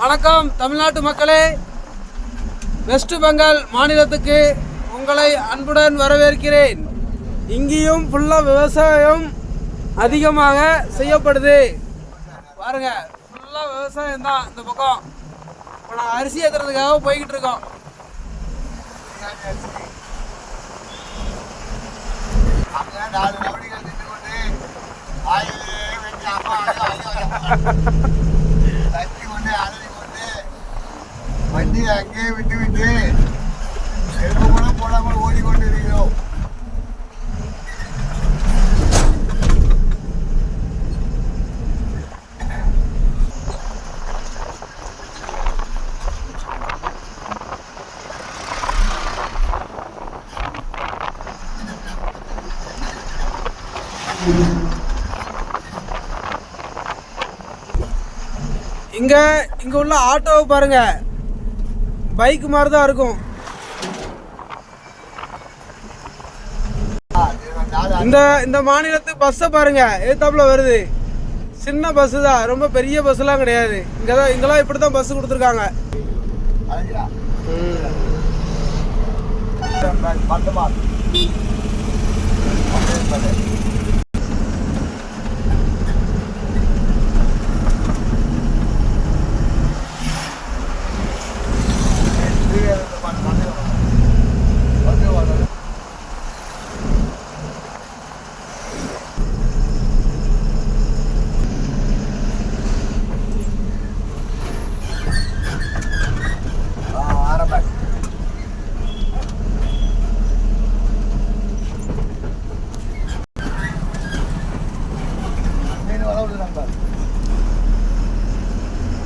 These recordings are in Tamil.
வணக்கம் தமிழ்நாட்டு மக்களே. வெஸ்ட் பெங்கால் மாநிலத்துக்கு உங்களை அன்புடன் வரவேற்கிறேன். இங்கேயும் ஃபுல்லாக விவசாயம் அதிகமாக செய்யப்படுது. பாருங்க ஃபுல்லாக விவசாயம் தான் இந்த பக்கம். இப்போ நான் அரிசி ஏற்றுறதுக்காக போய்கிட்டு இருக்கோம். அங்க வண்டியை அங்கேயே விட்டு விட்டு கூட போடாமல் ஓடிக்கொண்டிருக்கிறோம். இங்கே இங்கே உள்ள ஆட்டோவை பாருங்க. பைக் மாதிரி தான் இருக்கும். இந்த இந்த மாநிலத்து பஸ்ஸை பாருங்க. ஏத்தாப்புல வருது. சின்ன பஸ்ஸு தான். ரொம்ப பெரிய பஸ்ஸெல்லாம் கிடையாது. இங்கே தான் இங்கெல்லாம் இப்படி தான் பஸ் கொடுத்துருக்காங்க. அலைஞ்சா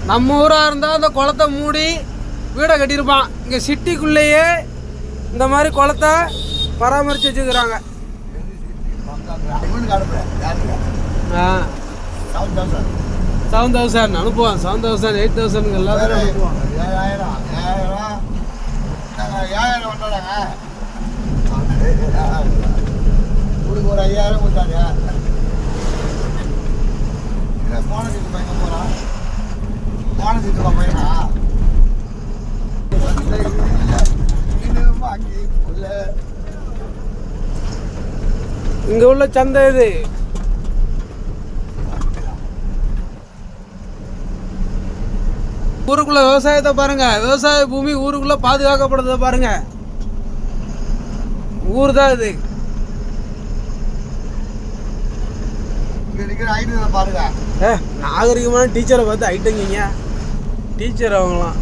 நம்ம ஊராக இருந்தால் அந்த குளத்தை மூடி வீடை கட்டியிருப்பான். இங்கே சிட்டிக்குள்ளேயே இந்த மாதிரி குளத்தை பராமரித்து வச்சுக்கிறாங்க. ஆ. செவன் தௌசண்ட் அனுப்புவான். செவன் தௌசண்ட் எயிட் தௌசண்ட் எல்லாத்தையும் அனுப்புவான் ஒரு ஐயாயிரம் கொடுத்தாங்க. இல்லை போன சீட்டு பையன் போகிறான் போன சீட்டு பையனா வாங்கி உள்ள இங்கே உள்ள சந்தை இது ஊருக்குள்ள விவசாயத்தை பாருங்க. விவசாய பூமி ஊருக்குள்ள பாதுகாக்கப்படுறத பாருங்க. ஊர் தான் இது நாகரிகமான டீச்சரை பார்த்து ஐட்டங்கிங்க. டீச்சர் அவங்களாம்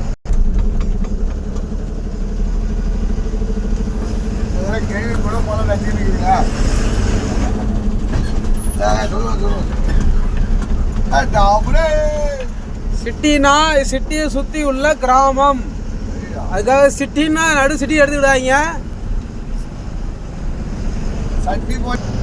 சிட்டினா சிட்டியை சுற்றி உள்ள கிராமம். அதுக்காக சிட்டின்னா நடு சிட்டி எடுத்துக்கிடாதீங்க. சட்டி போட்டு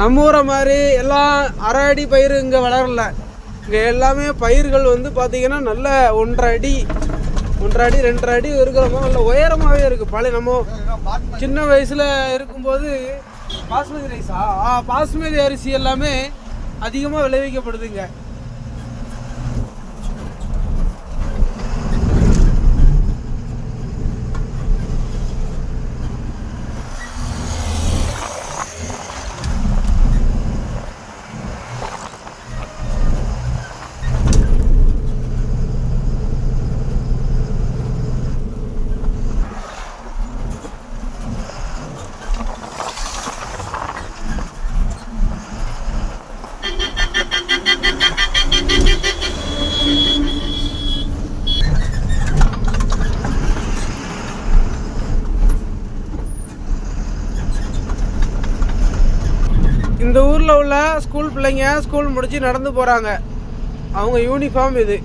நம்ம ஊரை மாதிரி எல்லாம் அரை அடி பயிர் இங்கே வளரல. இங்கே எல்லாமே பயிர்கள் வந்து பார்த்திங்கன்னா நல்ல ஒன்றரை அடி ஒன்றரை அடி ரெண்டரை அடி இருக்கிறமோ நல்ல உயரமாகவே இருக்குது பழைய நம்ம சின்ன வயசில் இருக்கும்போது பாஸ்மதி ரைஸா? பாஸ்மதி அரிசி எல்லாமே அதிகமாக விளைவிக்கப்படுதுங்க. இந்த ஊரில் உள்ள ஸ்கூல் பிள்ளைங்க ஸ்கூல் முடிச்சு நடந்து போகிறாங்க அவங்க யூனிஃபார்ம் இது.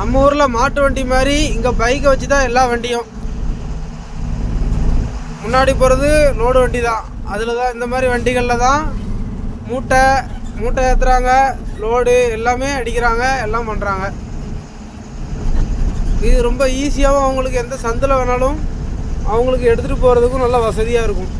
நம்ம ஊரில் மாட்டு வண்டி மாதிரி இங்கே பைக்கை வச்சு தான் எல்லா வண்டியும். முன்னாடி போகிறது லோடு வண்டி தான் அதில் தான் இந்த மாதிரி வண்டிகளில் தான் மூட்டை மூட்டை ஏற்றுறாங்க லோடு எல்லாமே அடிக்கிறாங்க எல்லாம் பண்ணுறாங்க இது ரொம்ப ஈஸியாகவும் அவங்களுக்கு எந்த சந்தில் வேணாலும் அவங்களுக்கு எடுத்துகிட்டு போகிறதுக்கும் நல்ல வசதியாக இருக்கும்.